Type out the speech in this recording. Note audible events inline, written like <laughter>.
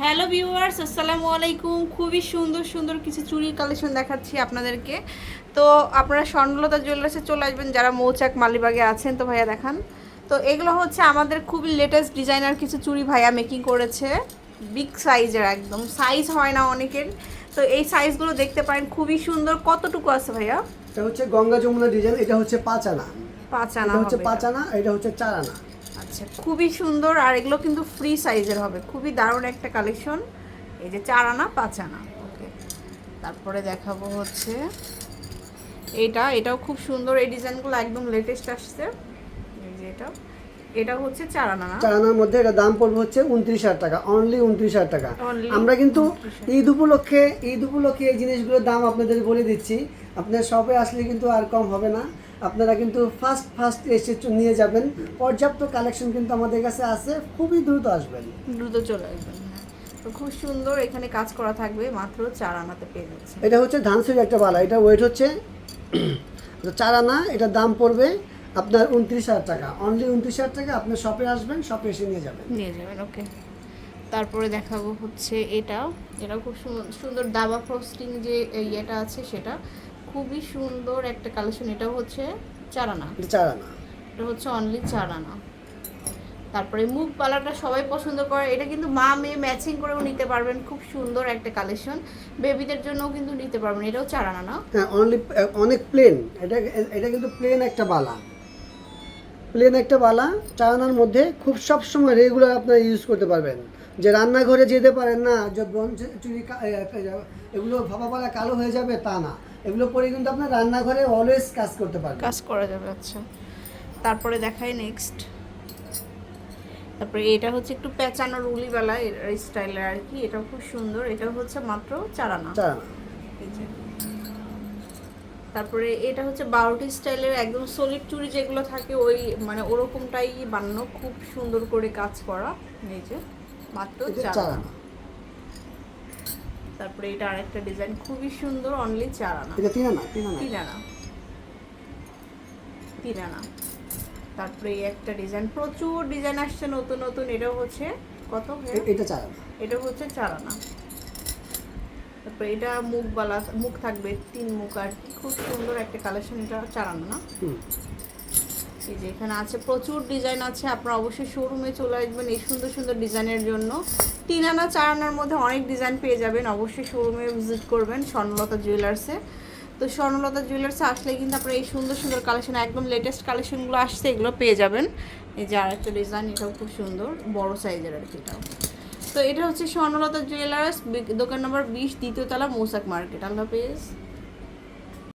Hello viewers আসসালামু আলাইকুম। খুবই সুন্দর সুন্দর কিছু চুড়ির কালেকশন দেখাচ্ছি আপনাদেরকে। তো আপনারা স্বর্ণলতা জুয়েলার্সে চলে আসবেন যারা মৌচাক মালিবাগে আছেন তো ভাইয়া দেখান। তো এগুলো হচ্ছে আমাদের খুবই লেটেস্ট ডিজাইনার কিছু চুরি ভাইয়া মেকিং করেছে। বিগ সাইজের একদম। সাইজ হয় না অনেকের। তো এই সাইজগুলো দেখতে পারেন খুবই সুন্দর। কতটুকু আছে ভাইয়া? এটা হচ্ছে গঙ্গা যমুনা ডিজাইন এটা হচ্ছে পাঁচ আনা। পাঁচ আনা এটা হচ্ছে পাঁচ আনা এটা হচ্ছে চার আনা। আচ্ছা খুবই সুন্দর আর এগুলো কিন্তু ফ্রি সাইজের হবে। খুবই দারুণ একটা কালেকশন এই যে চার আনা, পাঁচ আনা। ওকে তারপরে দেখাবো হচ্ছে এটা। এটাও খুব সুন্দর। এই ডিজাইনগুলো একদম লেটেস্ট আসছে। এই যে এটা। এটা হচ্ছে চার আনা চার আনার মধ্যে এটা দাম পড়বে হচ্ছে উনত্রিশ হাজার টাকা অনলি উনত্রিশ হাজার টাকা। আমরা কিন্তু ঈদ উপলক্ষে ঈদ উপলক্ষে এই জিনিসগুলোর দাম আপনাদের বলে দিচ্ছি। আপনার শপে আসলে কিন্তু আর কম হবে না। আপনারা কিন্তু ফার্স্ট ফার্স্ট এসে নিয়ে যাবেন। পর্যাপ্ত কালেকশন কিন্তু আমাদের কাছে আছে। খুবই দ্রুত আসবেন। দ্রুত চলে আসবেন হ্যাঁ। তো খুব সুন্দর এখানে কাজ করা থাকবে মাত্র চার আনাতে পেয়ে যাচ্ছে। এটা হচ্ছে ধানসির একটা বালা। এটা ওয়েট হচ্ছে <clears throat> চার আনা এটার দাম পড়বে আপনার উনত্রিশ হাজার টাকা। অনলি উনত্রিশ হাজার টাকা আপনার শপে আসবেন শপে এসে নিয়ে যাবেন। নিয়ে যাবেন ওকে তারপরে দেখাবো হচ্ছে এটা। এটা খুব সুন্দর- দাবা ফ্রস্টিং যে ইয়েটা আছে সেটা। খুবই সুন্দর একটা কালেকশন এটা হচ্ছে চারানা। এটা চার আনা এটা হচ্ছে অনলি চারানা। তারপরে মুখ পালাটা সবাই পছন্দ করে। এটা কিন্তু মা মেয়ে ম্যাচিং করেও নিতে পারবেন। খুব সুন্দর একটা কালেকশন বেবিদের জন্যও কিন্তু নিতে পারবেন। এটাও চারানা না? হ্যাঁ অনলি অনেক প্লেন এটা এটা কিন্তু প্লেন একটা বালা। প্লেন একটা বালা চালানোর মধ্যে খুব সব সময় রেগুলার আপনারা ইউজ করতে পারবেন। যে রান্নাঘরে যেতে পারেন না যে ব্রঞ্জ চুরি এগুলো ভাবা পালা কালো হয়ে যাবে তা না। এগুলো পরে কিন্তু আপনার রান্নাঘরে অলওয়েজ কাজ করতে পারবেন। কাজ করা যাবে আচ্ছা। তারপরে দেখাই নেক্সট তারপরে এটা হচ্ছে একটু পেঁচানো রুলিওয়ালা স্টাইলের আর কি। এটাও খুব সুন্দর। এটা হচ্ছে মাত্র চারানা। চারানা। তারপরে এটা হচ্ছে বারোটি স্টাইলের একদম সলিড চুড়ি যেগুলো থাকে ওই মানে ওরকমটাই বানানো খুব সুন্দর করে কাজ করা। যে মাত্র এটা চালানা তারপরে এটা আরেকটা ডিজাইন খুবই সুন্দর অনলি চারানা এটা তিন আনা তিন আনা। তিন আনা। তিন আনা। তারপরে এই একটা ডিজাইন প্রচুর ডিজাইন আসছে নতুন নতুন এটাও হচ্ছে কত এটা চালানা এটা হচ্ছে চার আনা। তারপরে এটা মুখ বালা মুখ থাকবে তিন মুখ আর কি। খুব সুন্দর একটা কালেকশন এটা চার আনা না এই যে এখানে আছে প্রচুর ডিজাইন আছে আপনারা অবশ্যই শোরুমে চলে আসবেন এই সুন্দর সুন্দর ডিজাইনের জন্য। তিন আনা চার আনার মধ্যে অনেক ডিজাইন পেয়ে যাবেন অবশ্যই শোরুমে ভিজিট করবেন স্বর্ণলতা জুয়েলার্সে তো স্বর্ণলতা জুয়েলার্সে আসলে কিন্তু আপনারা এই সুন্দর সুন্দর কালেকশন একদম লেটেস্ট কালেকশনগুলো আসছে এগুলো পেয়ে যাবেন। এই যে আরেকটা ডিজাইন এটাও খুব সুন্দর বড় সাইজের আর কি এটাও। তো এটা হচ্ছে স্বর্ণলতা জুয়েলার্স দোকান নম্বর বিশ দ্বিতীয় তলা মৌসাক মার্কেট আল্লাহ হাফেজ।